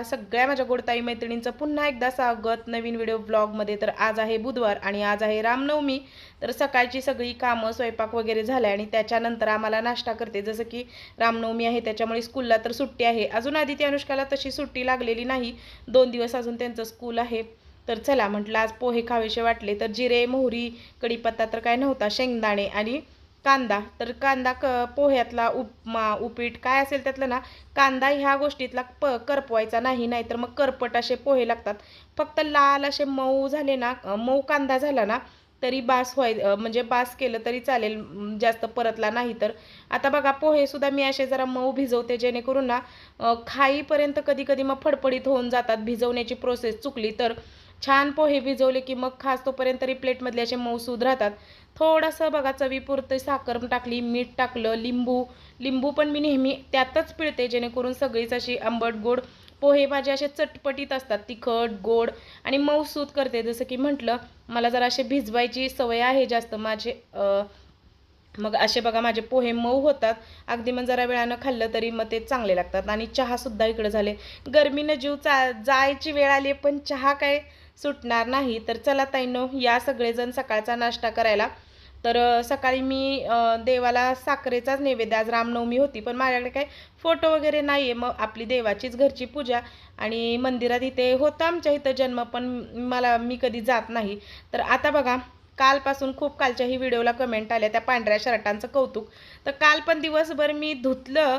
नमस्कार. सगळ्या माझ्या गोडताई मैत्रिणींचं पुन्हा एकदा स्वागत नवीन व्हिडिओ ब्लॉगमध्ये तर आज आहे बुधवार आणि आज आहे रामनवमी. तर सकाळची सगळी कामं स्वयंपाक वगैरे झाले आणि त्याच्यानंतर आम्हाला नाश्ता करते. जसं की रामनवमी आहे त्याच्यामुळे स्कूलला तर सुट्टी आहे. अजून आधी ती अनुष्काला तशी सुट्टी लागलेली नाही. दोन दिवस अजून त्यांचं स्कूल आहे. तर चला म्हटलं आज पोहे खावेसे वाटले. तर जिरे मोहरी कढीपत्ता तर काय नव्हता. शेंगदाणे आणि कांदा. तर कांदा क पोह्यातला उपमा उपीट काय असेल त्यातलं ना कांदा ह्या गोष्टीतला प करपवायचा नाही नाहीतर मग करपट असे पोहे लागतात. फक्त लाल असे मऊ झाले ना मऊ कांदा झाला ना तरी बास व्हाय म्हणजे बास केलं तरी चालेल जास्त परतला नाही तर. आता बघा पोहेसुद्धा मी असे जरा मऊ भिजवते जेणेकरून ना खाईपर्यंत कधी कधी मग फडफडीत होऊन जातात भिजवण्याची प्रोसेस चुकली तर. छान पोहे भिजवले की मग खास तोपर्यंत तरी प्लेटमधले असे मऊसूद राहतात. थोडंसं बघा चवीपुरतं साखर टाकली मीठ टाकलं लिंबू. लिंबू पण मी नेहमी त्यातच पिळते जेणेकरून सगळीच अशी आंबट गोड पोहे माझे असे चटपटीत असतात तिखट गोड आणि मऊसूत करते. जसं की म्हटलं मला जरा असे भिजवायची सवय आहे जास्त. माझे मग असे बघा माझे पोहे मऊ होतात. अगदी मग जरा वेळानं खाल्लं तरी मग ते चांगले लागतात. आणि चहासुद्धा इकडं झाले. गरमीनं जीव चा जायची वेळ आली पण चहा काय सुटणार नाही. तर चला ताईनो या सगळेजण सकाळचा नाश्ता करायला. तर सकाळी मी देवाला साखरेचाच नैवेद्य आज रामनवमी होती पण माझ्याकडे काही फोटो वगैरे नाही आहे मग आपली देवाचीच घरची पूजा आणि मंदिरात इथे होतं आमच्या इथं जन्म पण मला मी कधी जात नाही. तर आता बघा कालपासून खूप कालच्याही व्हिडिओला कमेंट आल्या त्या पांढऱ्या शर्टांचं कौतुक. तर काल पण दिवसभर मी धुतलं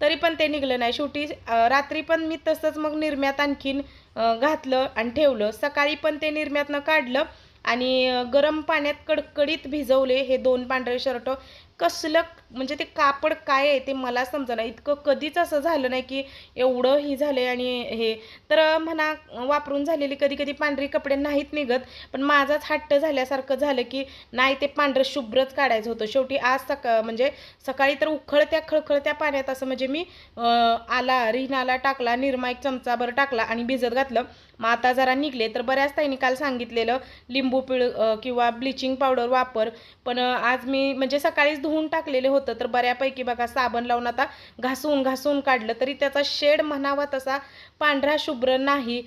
तरी पण ते निघलं नाही. शेवटी रात्री पण मी तसंच मग निरम्यात आणखीन घातलं आणि ठेवलं. सकाळी पण ते निर्म्यातनं काढलं आणि गरम पाण्यात कडकडीत भिजवले हे दोन पांढरे शर्ट. कसलं म्हणजे ते कापड काय आहे ते मला समजना. इतकं कधीच असं झालं नाही की एवढं ही झालं आणि हे. तर म्हणा वापरून झालेली कधी कधी पांढरी कपडे नाहीत निघत पण माझाच हट्ट झाल्यासारखं झालं की नाही ते पांढरं शुभ्रच काढायचं होतं. शेवटी आज सका म्हणजे सकाळी तर उखळत्या खळखळत्या पाण्यात असं म्हणजे मी आला रिनाला टाकला निरमा एक चमचाभर टाकला आणि भिजत घातलं. मग आता जरा निघले. तर बऱ्याच ताईने काल सांगितलेलं लिंबू पिळ किंवा ब्लिचिंग पावडर वापर. पण आज मी म्हणजे सकाळीच धुवून टाकलेले होतं. तर बऱ्यापैकी बघा साबण लावून आता घासून घासून काढलं तरी त्याचा शेड म्हणावा तसा पांढरा शुभ्र नाही.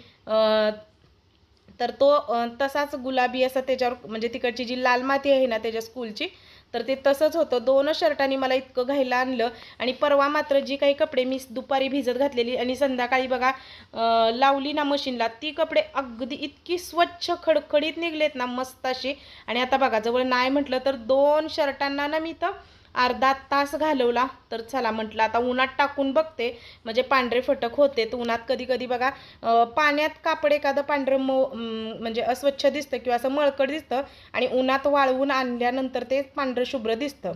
तर तो तसाच गुलाबी असा त्याच्यावर म्हणजे तिकडची जी लाल माती आहे ना त्याच्या स्कूलची तर ते तसंच होतं. दोनच शर्टांनी मला इतकं घायला आणलं आणि परवा मात्र जी काही कपडे मी दुपारी भिजत घातलेली आणि संध्याकाळी बघा लावली ना मशीनला ती कपडे अगदी इतकी स्वच्छ खडखडीत निघलेत ना मस्त अशी. आणि आता बघा जवळ नाही म्हटलं तर दोन शर्टांना ना मी तर अर्धा तास घालवला. तर चला म्हटलं आता उन्हात टाकून बघते. म्हणजे पांढरे फटक होते तर उन्हात कधी कधी बघा पाण्यात कापड एखादं पांढरं मो म्हणजे अस्वच्छ दिसतं किंवा असं मळकट दिसतं आणि उन्हात वाळवून आणल्यानंतर ते पांढरं शुभ्र दिसतं.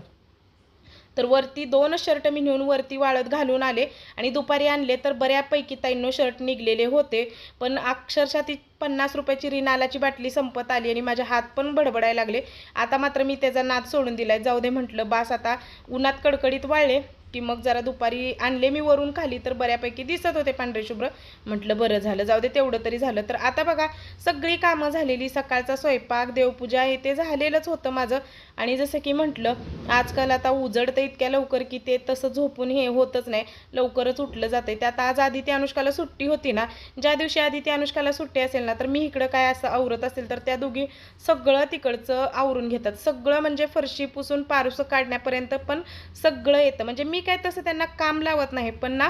तर वरती दोन शर्ट मी नेऊन वरती वाळत घालून आले आणि दुपारी आणले तर बऱ्यापैकी ताईंनो शर्ट निघलेले होते. पण अक्षरशः ती पन्नास रुपयाची रिनालाची बाटली संपत आली आणि माझे हात पण बडबडायला लागले. आता मात्र मी त्याचा नाद सोडून दिलाय. जाऊ दे म्हटलं बास आता उन्हात कडकडीत वाळले. की मग जरा दुपारी आणले मी वरून खाली तर बऱ्यापैकी दिसत होते पांढरे शुभ्र. म्हटलं बरं झालं जाऊ दे तेवढं तरी झालं. तर आता बघा सगळी कामं झालेली सकाळचा स्वयंपाक देवपूजा हे ते झालेलंच होतं माझं. आणि जसं की म्हटलं आजकाल आता उजडतं इतक्या लवकर की ते तसं झोपून हे होतच नाही. लवकरच उठलं जाते त्यात आज आधी ते अनुष्काला सुट्टी होती ना. ज्या दिवशी आधी ते अनुष्काला सुट्टी असेल ना तर मी इकडं काय असं आवरत असेल तर त्या दोघी सगळं तिकडचं आवरून घेतात. सगळं म्हणजे फरशी पुसून पारुसं काढण्यापर्यंत पण सगळं येतं. म्हणजे मी काय तसं त्यांना काम लावत नाही पण ना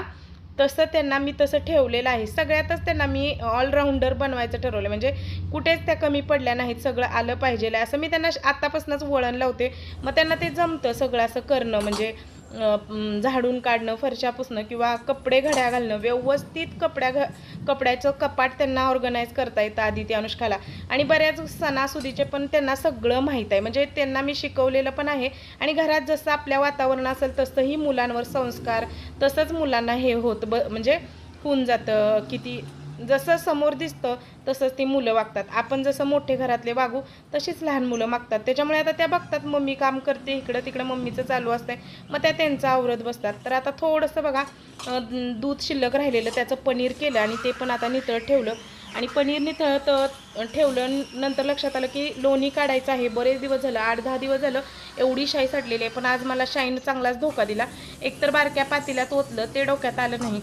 तसं त्यांना मी तसं ठेवलेलं आहे. सगळ्यातच त्यांना मी ऑलराऊंडर बनवायचं ठरवलं म्हणजे कुठेच त्या कमी पडल्या नाहीत सगळं आलं पाहिजे असं मी त्यांना आतापासूनच वळण लावते. मग त्यांना ते जमतं सगळं असं करणं. म्हणजे झाडून काढणं फरशा पुसणं किंवा कपडे घड्या घालणं व्यवस्थित कपड्या घ कपड्याचं कपाट त्यांना ऑर्गनाईज करता येतं आधी ते अनुष्काला. आणि बऱ्याच सणासुदीचे पण त्यांना सगळं माहीत आहे. म्हणजे त्यांना मी शिकवलेलं पण आहे. आणि घरात जसं आपल्या वातावरण असेल तसंही मुलांवर संस्कार तसंच मुलांना हे होत ब म्हणजे होऊन जातं. किती जसं समोर दिसतं तसंच ती मुलं वागतात. आपण जसं मोठे घरातले वागू तशीच लहान मुलं मागतात. त्याच्यामुळे आता त्या बघतात मम्मी काम करते इकडं तिकडं मम्मीचं चालू असतंय. मग त्या त्यांचं आवरत बसतात. तर आता थोडंसं बघा दूध शिल्लक राहिलेलं त्याचं पनीर केलं आणि ते पण आता नितळ ठेवलं. आणि पनीर नितळत ठेवलं नंतर लक्षात आलं की लोणी काढायचं आहे. बरेच दिवस झालं आठ दहा दिवस झालं एवढी शाई सडलेली आहे. पण आज मला शाईनं चांगलाच धोका दिला. एकतर बारक्या पातील्यात ओतलं ते डोक्यात आलं नाही.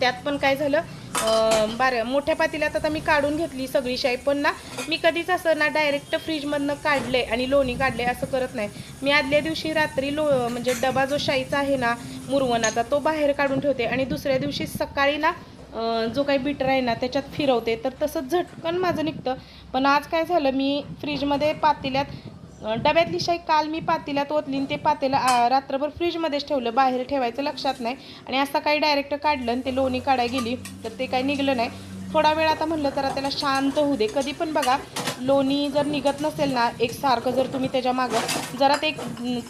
त्यात पण काय झालं बार मोठ्या पातेल्यात आता मी काढून घेतली सगळी शाई पण ना मी कधीच असं ना डायरेक्ट फ्रीजमधनं काढले आणि लोणी काढले असं करत नाही. मी आदल्या दिवशी रात्री लो म्हणजे डबा जो शाईचा आहे ना मुरवणाचा तो बाहेर काढून ठेवते आणि दुसऱ्या दिवशी सकाळी ना जो काही बिटर आहे ना त्याच्यात फिरवते. तर तसं झटकन माझं निघतं. पण आज काय झालं मी फ्रीजमध्ये पातेल्यात डब्यातली शाई काल मी पातेल्यात ओतली आणि ते पातेलं रात्रभर फ्रीजमध्येच ठेवलं बाहेर ठेवायचं लक्षात नाही. आणि असं काही डायरेक्ट काढलं आणि ते लोणी काढाय गेली तर ते काही निघलं नाही. थोडा वेळ आता म्हणलं तर त्याला शांत होऊ दे. कधी पण बघा लोणी जर निघत नसेल ना एक सारखं जर तुम्ही त्याच्या मागं जरा ते एक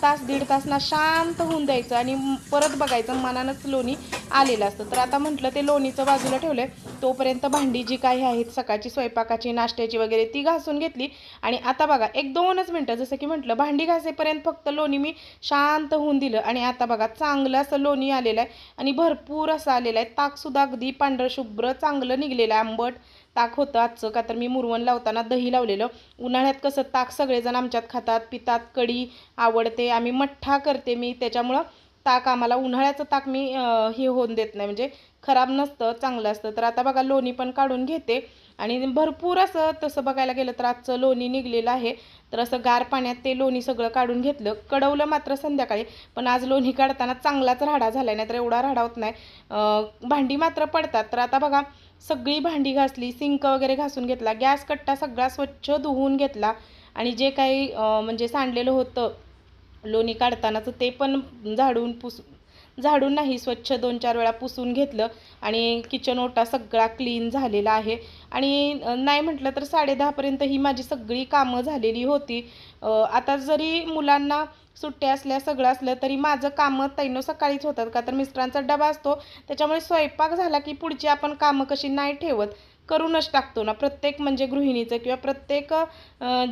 तास दीड तास ना शांत होऊन द्यायचं आणि परत बघायचं मनानंच लोणी आलेलं असतं. तर आता म्हटलं ते लोणीचं बाजूला ठेवलं तोपर्यंत भांडी जी काही आहेत सकाळची स्वयंपाकाची नाश्त्याची वगैरे ती घासून घेतली. आणि आता बघा एक दोनच मिनटं जसं की म्हटलं भांडी घासेपर्यंत फक्त लोणी मी शांत होऊन दिलं. आणि आता बघा चांगलं असं लोणी आलेलं आहे. आणि भरपूर असं आलेलं आहे. ताकसुद्धा अगदी पांढरं शुभ्र चांगलं निघलेलं आहे आंबट. ताक होतं आजचं. का तर मी मुरवण लावताना दही लावलेलं. उन्हाळ्यात कसं ताक सगळेजण आमच्यात खातात पितात कढी आवडते. आम्ही मठ्ठा करते मी. त्याच्यामुळं ताक आम्हाला उन्हाळ्याचं ताक मी हे होऊन देत नाही. म्हणजे खराब नसतं चांगलं असतं. तर आता बघा लोणी पण काढून घेते. आणि भरपूर असं तसं बघायला गेलं तर आजचं लोणी निघलेलं आहे. तर असं गार पाण्यात ते लोणी सगळं काढून घेतलं. कडवलं मात्र संध्याकाळी. पण आज लोणी काढताना चांगलाच राडा झाला नाही तर एवढा राडा होत नाही. भांडी मात्र पडतात. तर आता बघा सगळी भांडी घासली सिंक वगैरे घासून घेतला गॅस कट्टा सगळा स्वच्छ धुवून घेतला आणि जे काही म्हणजे सांडलेलं होतं लोणी काढतानाचं ते पण झाडून पुस झाडून नाही स्वच्छ दोन चार वेळा पुसून घेतलं आणि किचन ओटा सगळा क्लीन झालेला आहे. आणि नाही म्हटलं तर साडेदहापर्यंत ही माझी सगळी कामं झालेली होती. आता जरी मुलांना सुट्ट्या असल्या सगळं असलं तरी माझं कामं तैनो सकाळीच होतात का? तर मिस्टरांचा डबा असतो. त्याच्यामुळे स्वयंपाक झाला की पुढची आपण कामं कशी नाही ठेवत करूनच टाकतो ना. प्रत्येक म्हणजे गृहिणीचं किंवा प्रत्येक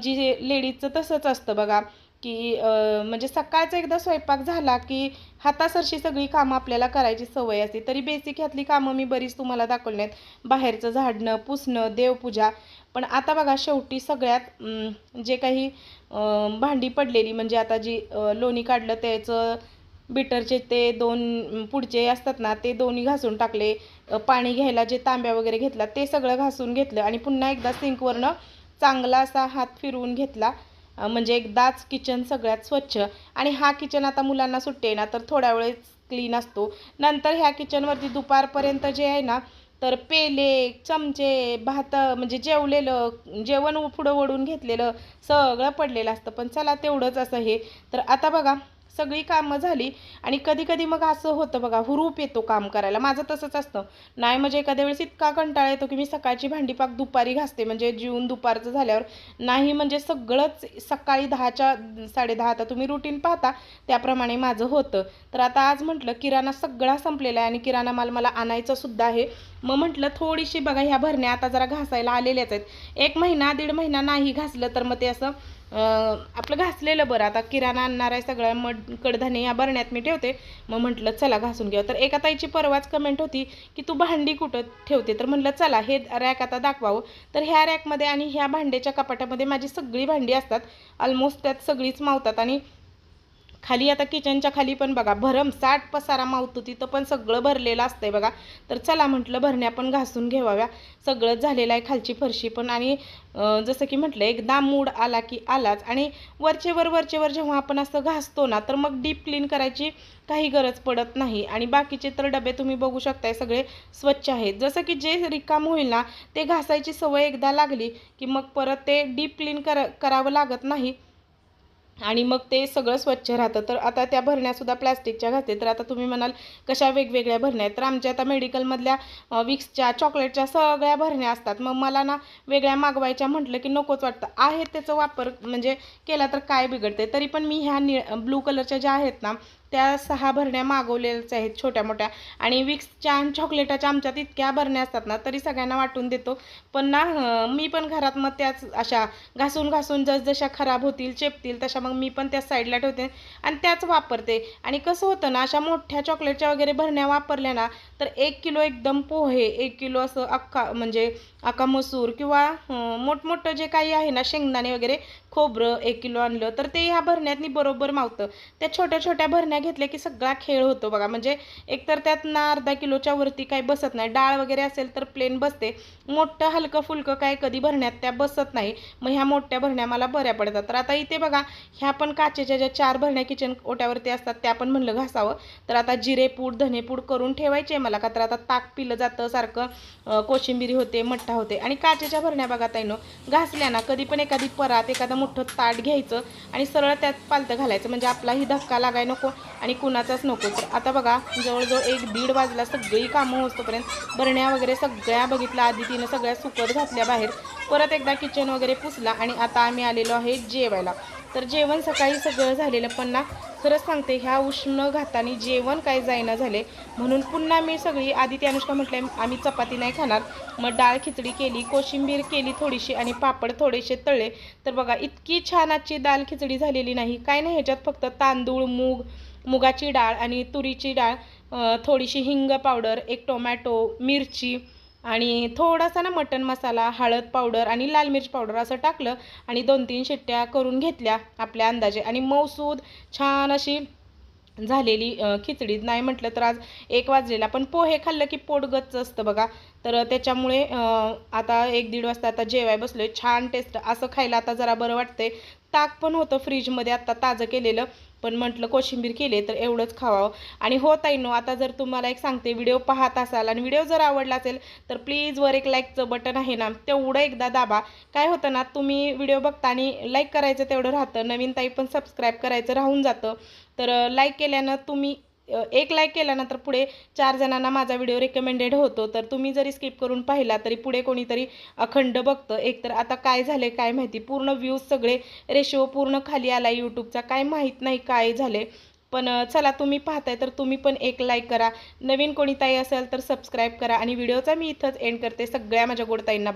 जी लेडीजचं तसंच असतं बघा की म्हणजे सकाळचा एकदा स्वयंपाक झाला की हातासरशी सगळी कामं आपल्याला करायची सवय असते. तरी बेसिक ह्यातली कामं मी बरीच तुम्हाला दाखवली आहेत बाहेरचं झाडणं पुसणं देवपूजा. पण आता बघा शेवटी सगळ्यात जे काही भांडी पडलेली म्हणजे आता जी लोणी काढलं त्याचं बिटरचे ते दोन पुढचे असतात ना ते दोन्ही घासून टाकले. पाणी घ्यायला जे तांब्या वगैरे घेतला ते सगळं घासून घेतलं. आणि पुन्हा एकदा सिंकवरनं चांगला असा हात फिरवून घेतला. म्हणजे एकदाच किचन सगळ्यात स्वच्छ. आणि हा किचन आता मुलांना सुट्टे ना तर थोड्या वेळेस क्लीन असतो. नंतर ह्या किचनवरती दुपारपर्यंत जे आहे ना तर पेले चमचे भात म्हणजे जेवलेलं जेवण पुढं ओढून घेतलेलं सगळं पडलेलं असतं. पण चला तेवढंच असं हे. तर आता बघा सगळी कामं झाली. आणि कधी कधी मग असं होतं बघा हुरूप येतो काम करायला. माझं तसंच असतं. नाही म्हणजे एखाद्या वेळेस इतका कंटाळा येतो की मी सकाळची भांडीपाक दुपारी घासते. म्हणजे जीवन दुपारचं झाल्यावर नाही म्हणजे सगळंच सकाळी दहाच्या साडेदहा आता तुम्ही रुटीन पाहता त्याप्रमाणे माझं होतं. तर आता आज म्हटलं किराणा सगळा संपलेला आहे आणि किराणा माल मला आणायचा सुद्धा आहे. मग म्हटलं थोडीशी बघा ह्या भरण्या आता जरा घासायला आलेल्याच आहेत. एक महिना दीड महिना नाही घासलं तर मग ते असं आपलं घासलेलं बरं. आता किराणा आणणार आहे सगळं मड कडधान्य या भरण्यात मी ठेवते. मग म्हटलं चला घासून घ्या तर एका ताईची परवाच कमेंट होती की तू भांडी कुठं ठेवते? तर म्हटलं चला हे रॅक आता दाखवावं. तर ह्या रॅकमध्ये आणि ह्या भांड्याच्या कपाटामध्ये माझी सगळी भांडी असतात. ऑलमोस्ट त्यात सगळीच मावतात आणि खाली आता किचनच्या खाली पण बघा भरम साठ पसारा मावतो तिथं पण सगळं भरलेलं असतंय बघा. तर चला म्हटलं भरण्या पण घासून घेवाव्या. सगळंच झालेलं आहे खालची फरशी पण आणि जसं की म्हटलं एकदा मूड आला की आलाच. आणि वरचेवर वरचेवर जेव्हा आपण असं घासतो ना तर मग डीप क्लीन करायची काही गरज पडत नाही. आणि बाकीचे तर डबे तुम्ही बघू शकताय सगळे स्वच्छ आहेत. जसं की जे रिकाम होईल ना ते घासायची सवय एकदा लागली की मग परत ते डीप क्लीन करा करावं लागत नाही. आणि मग ते सगळं स्वच्छ राहतं. तर आता त्या भरण्यासुद्धा प्लॅस्टिकच्या घाते तर आता तुम्ही म्हणाल कशा वेगवेगळ्या भरण्या आहेत? तर आमच्या आता मेडिकलमधल्या विक्सच्या चॉकलेटच्या सगळ्या भरण्या असतात. मग मला ना वेगळ्या मागवायच्या म्हटलं की नकोच वाटतं. आहे त्याचा वापर म्हणजे केला तर काय बिघडते तरी पण मी ह्या नि ब्लू कलरच्या ज्या आहेत ना त्या सहा भरण्या मागवलेल्याच आहेत छोट्या मोठ्या. आणि विक्सच्या आणि चॉकलेटाच्या आमच्यात इतक्या भरण्या असतात ना तरी सगळ्यांना वाटून देतो. पण ना मी पण घरात मग त्याच अशा घासून घासून जसजशा खराब होतील चेपतील तशा मग मी पण त्या साईडला ठेवते आणि त्याच वापरते. आणि कसं होतं ना अशा मोठ्या चॉकलेटच्या वगैरे भरण्या वापरल्या ना तर एक किलो एकदम पोहे एक किलो असं अख्खा म्हणजे अख्खा मसूर किंवा मोठमोठं जे काही आहे ना शेंगदाणे वगैरे खोबरं एक किलो आणलं तर ते ह्या भरण्यातनी बरोबर मावतं. त्या छोट्या छोट्या भरण्या घेतल्या की सगळा खेळ होतो बघा. म्हणजे एकतर त्यात ना अर्धा किलोच्या वरती काही बसत नाही. डाळ वगैरे असेल तर प्लेन बसते. मोठं हलकं फुलकं काय कधी भरण्यात त्या बसत नाही. मग ह्या मोठ्या भरण्या मला बऱ्या पडतात. तर आता इथे बघा ह्या पण काचेच्या ज्या चार भरण्या किचन ओट्यावरती असतात त्या पण म्हणलं घासावं. तर आता जिरेपूड धनेपूड करून ठेवायचे मला का तर आता ताक पिलं जातं सारखं कोशिंबिरी होते मठ्ठा होते. आणि काचेच्या भरण्या बघा ताईनो घासल्या ना कधी पण एखादी परात एखादा मोठं ताट घ्यायचं आणि सरळ त्यात पालतं घालायचं. म्हणजे आपलाही धक्का लागाय नको आणि कुणाचाच नको. तर आता बघा जवळजवळ एक दीड वाजला सगळी कामं होतोपर्यंत बरण्या वगैरे सगळ्या बघितल्या आधी तिनं सगळ्या सुकत घातल्या बाहेर. परत एकदा किचन वगैरे पुसला आणि आता आम्ही आलेलो आहे जेवायला. तर जेवण सकाळी सगळं झालेलं. पण ना खरंच सांगते ह्या उष्ण घाताने जेवण काय जाईना झाले. म्हणून पुन्हा मी सगळी आधी ती अनुष्का म्हटले आम्ही चपाती नाही खाणार. मग डाळ खिचडी केली कोशिंबीर केली थोडीशी आणि पापड थोडेसे तळले. तर बघा इतकी छान आजची दाल खिचडी झालेली नाही. काय नाही ह्याच्यात फक्त तांदूळ मूग मुगाची डाळ आणि तुरीची डाळ थोडीशी हिंग पावडर एक टोमॅटो मिरची आणि थोडासा ना मटण मसाला हळद पावडर आणि लाल मिरच पावडर असं टाकलं आणि दोन तीन शिट्ट्या करून घेतल्या आपल्या अंदाजे. आणि मऊसूद छान अशी झालेली खिचडी नाही म्हटलं तर आज एक वाजलेला. पण पोहे खाल्लं की पोट गच्च असतं बघा. तर त्याच्यामुळे आता एक दीड वाजता आता जेवाय बसलोय. छान टेस्ट असं खायला आता जरा बरं वाटतंय. ताक पण होतं फ्रीजमध्ये आत्ता ताजं केलेलं. पण म्हटलं कोशिंबीर केले तर एवढंच खावावं. आणि हो ताईनो आता जर तुम्हाला एक सांगते व्हिडिओ पाहत असाल आणि व्हिडिओ जर आवडला असेल तर प्लीज वर एक लाईकचं बटन आहे ना तेवढं एकदा दाबा. काय होतं ना तुम्ही व्हिडिओ बघता आणि लाईक करायचं तेवढं राहतं. नवीन ताई पण सबस्क्राईब करायचं राहून जातं. तर लाईक केल्यानं तुम्ही एक लाईक केल्यानंतर पुढे चार जणांना माझा व्हिडिओ रेकमेंडेड होतो. तर तुम्ही जरी स्किप करून पाहिला तरी पुढे कोणीतरी अखंड बघतं. एकतर आता काय झाले काय माहिती? पूर्ण व्ह्यूज सगळे रेशो पूर्ण खाली आला यूट्यूबचा काय माहीत नाही काय झाले पण चला तुम्ही पाहताय तर तुम्ही पण एक लाईक करा. नवीन कोणी ताई असेल तर सबस्क्राईब करा. आणि व्हिडिओचा मी इथंच एंड करते. सगळ्या माझ्या गोडताईंना